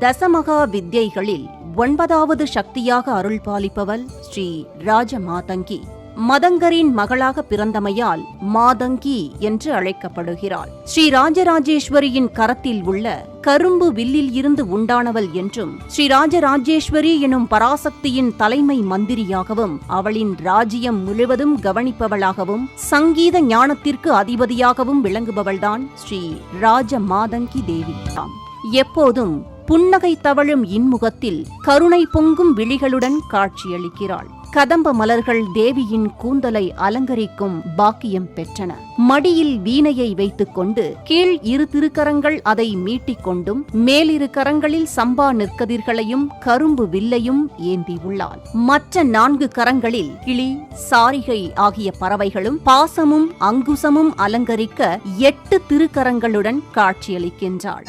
தசமகா வித்யைகளில் ஒன்பதாவது சக்தியாக அருள் பாலிப்பவள் ஸ்ரீ ராஜமாதங்கி. மதங்கரின் மகளாக பிறந்தமையால் மாதங்கி என்று அழைக்கப்படுகிறாள். ஸ்ரீ ராஜராஜேஸ்வரியின் கரத்தில் உள்ள கரும்பு வில்லில் இருந்து உண்டானவள் என்றும் ஸ்ரீ ராஜராஜேஸ்வரி எனும் பராசக்தியின் தலைமை மந்திரியாகவும் அவளின் ராஜ்யம் முழுவதும் கவனிப்பவளாகவும் சங்கீத ஞானத்திற்கு அதிபதியாகவும் விளங்குபவள்தான் ஸ்ரீ ராஜ மாதங்கி தேவி. தாம் எப்போதும் புன்னகை தவழும் இன்முகத்தில் கருணை பொங்கும் விழிகளுடன் காட்சியளிக்கிறாள். கதம்ப மலர்கள் தேவியின் கூந்தலை அலங்கரிக்கும் பாக்கியம் பெற்றன. மடியில் வீணையை வைத்துக்கொண்டு கீழ் இரு திருக்கரங்கள் அதை மீட்டிக்கொண்டும் மேலிரு கரங்களில் சம்பா நெற்கதிர்களையும் கரும்பு வில்லையும் ஏந்தியுள்ளாள். மற்ற நான்கு கரங்களில் கிளி சாரிகை ஆகிய பறவைகளும் பாசமும் அங்குசமும் அலங்கரிக்க எட்டு திருக்கரங்களுடன் காட்சியளிக்கின்றாள்.